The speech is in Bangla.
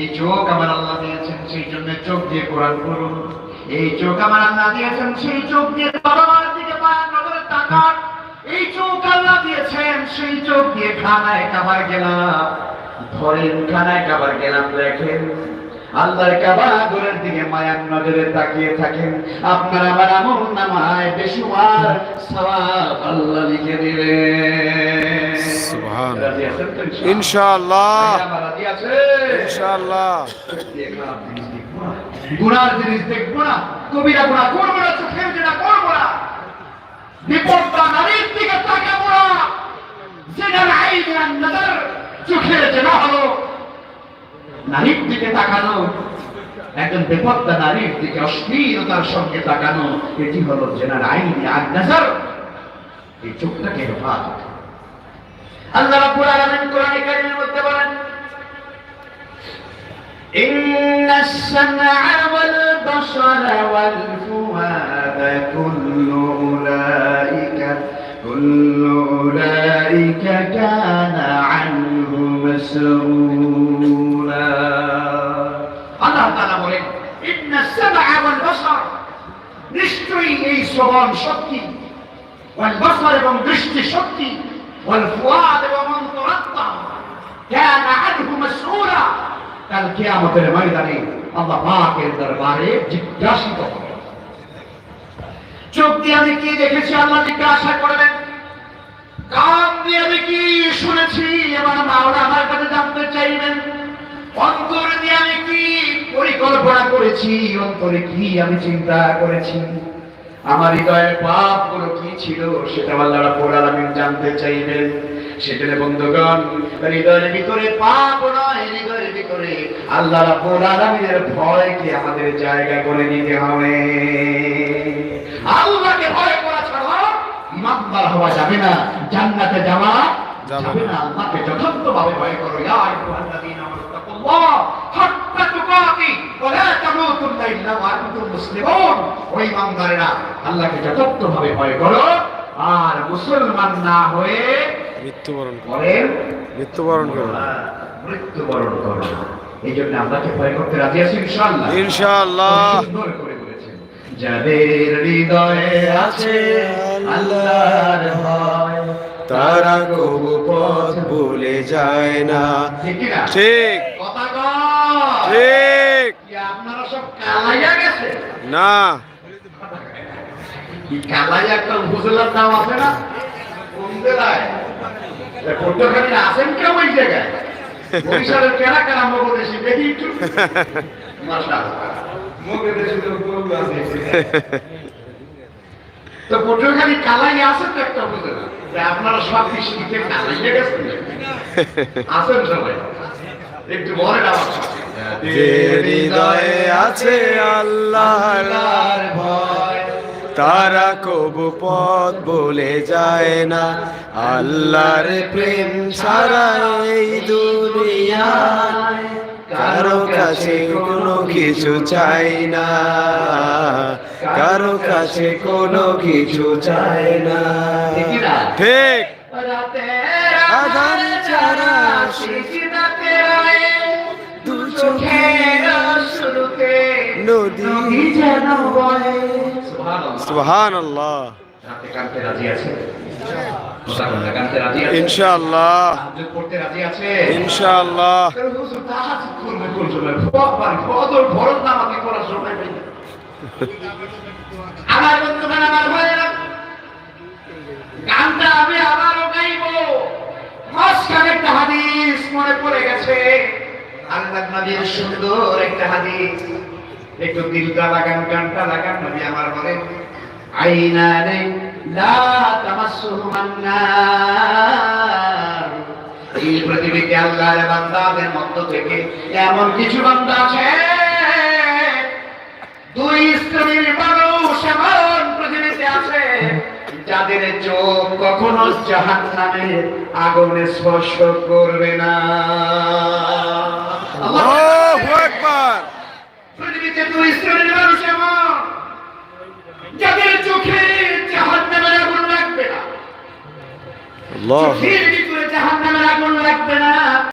এই চোখ আমার আল্লাহ দিয়েছেন, সেই চোখ দিয়ে কোরআন দিকে পায়ের নজরে এই চোখ আল্লাহ দিয়েছেন, সেই চোখ দিয়ে খানায় খাবার গেলাম। ধরেন খানায় খাবার গেলাম, দেখেন। আল্লাহর কাবাগরের দিকে মায়ার নজরে তাকিয়ে থাকেন। আপনার আমার আমল নামায় বেশুমার সওয়াব আল্লাহ লিখে দিবেন। ইনশাআল্লাহ? ভাইরা আমার রাজি আছে? ইনশাআল্লাহ। গুণার জিনিস দেখব না। কবিরা গুণা করব না চোখের যেটা করব না। বিপদটা নারীর দিকে তাকাবো না। যেটা নাই নজর চোখের যেটা হলো। নারীর দিকে তাকানো একজন বেপত্তা নারীর দিকে অশ্লীলতার সঙ্গে তাকানো এটি হলো জেনার আইন এই চোখটাকে হেফাজত আল্লাহ রাব্বুল আলামিন কোরআনে কারীমের মধ্যে বলেন ইন্নাস সামআ ওয়াল বাসারা ওয়াল ফুআদা কুল্লু উলাইকা কুল্লু উলাইকা কানা আনহু মাসরুরা আল্লাহ তাআলা বলেন ইন্নাস সামআ ওয়াল বাসার নিশ্চয়ই এই শ্রবণ শক্তি ওয়াল বাসার এবং দৃষ্টি শক্তি والفؤاد এবং অন্তরাত্মা كان عنه مسؤولا কাল কিয়ামতের ময়দানে আল্লাহ পাকের দরবারে জিজ্ঞাসিত হবে চোখ দিয়ে আমি কি দেখেছি আল্লাহ জিজ্ঞাসা করবেন কান দিয়ে আমি কি শুনেছি এবার মাওলা আমার কাছে জানতে চাইবেন অন্তর দিয়ে আমি কি পরিকল্পনা করেছি অন্তরে কি আমি চিন্তা করেছি আমার হৃদয়ের পাপগুলো কি ছিল সেটা আল্লাহ রাব্বুল আলামিন জানতে চাইবেন। সেখানে বন্ধুগণ হৃদয়ের ভিতরে পাপ নয় হৃদয়ের ভিতরে আল্লাহ রাব্বুল আলামিনের ভয়কে আমাদের জায়গা করে নিতে হবে। আল্লাহকে ভয় করা ছাড়া ইমানদার হওয়া যাবে না জান্নাতে যাওয়া যাবে না। আল্লাহকে যথার্থভাবে ভয় করো ইয়া আইয়ুহাল্লাযীনা আমানুত্তাকুল্লাহ হাক্কা তুকাতি। ওয়া তামুতুন্না ইল্লা ওয়া আনতুম মুসলিমুন। ও ইমানদারেরা আল্লাহকে যথার্থভাবে ভয় করো আর মুসলমান না হয়ে মৃত্যুবরণ করেন মৃত্যুবরণ করুন মৃত্যুবরণ করো। এই জন্য আল্লাহকে ভয় করতে রাজি আছি ইনশাআল্লাহ। ইনশাআল্লাহ। সুন্দর করে বলেছেন যাদের হৃদয়ে আছে আল্লাহর ভয় তারা কবু পথ ভুলে যায় না। ঠিক ঠিক। কথা ঠিক। আপনারা সব কালাইয়া গেছে? না। কালাইয়া একটা উপজেলার নাম আছে না? কোন জেলায়? পটুয়াখালী আছেন কেউ ওই জায়গায়? বরিশালের কেনা কেনা মগদেশি দেখি একটু। তো পটুয়াখালী কালাইয়া আছে তো একটা উপজেলা? আপনারা সব কৃষিতে কালাইয়া গেছেন? আছেন সবাই? একটু বলেন আমার যে হৃদয়ে আছে আল্লাহর ভয়। তারা কবু পথ বলে যায় না। আল্লাহর প্রেম ছাড়া এই দুনিয়ায় কারও কাছে কোনো কিছু চাই না। কারও কাছে কোনো কিছু চাই না। ঠিক কি না? ঠিক। রাতের আধার ছাড়া যেন সুবহান আল্লাহ রাজি আছে? ইনশাআল্লাহ। ইনশাআল্লাহ। আমার বন্ধুগণ আমার ভাইয়েরা গানটা আমি আবারও গাইব। মাঝখানে একটা হাদিস মনে পড়ে গেছে। আল্লাহ নবীর সুন্দর একটা হাদিস। একটু দিলটা লাগান গানটা লাগান নবী আমার বলেন আইনানে লা তামাসসুহুমান নার এই পৃথিবীতে আল্লাহর বান্দাদের মধ্য থেকে এমন কিছু বান্দা আছে। দুই শ্রেণির মানুষ এমন পৃথিবীতে আছে, যাদের চোখ কখনো জাহান নামের আগুনে স্পর্শ করবে না। আকবার। পৃথিবীতে দুই শ্রেণির মানুষ এমন যাদের চোখে জাহান নামের আগুন লাগবে না। চোখের ভিতরে জাহান নামের আগুন লাগবে না।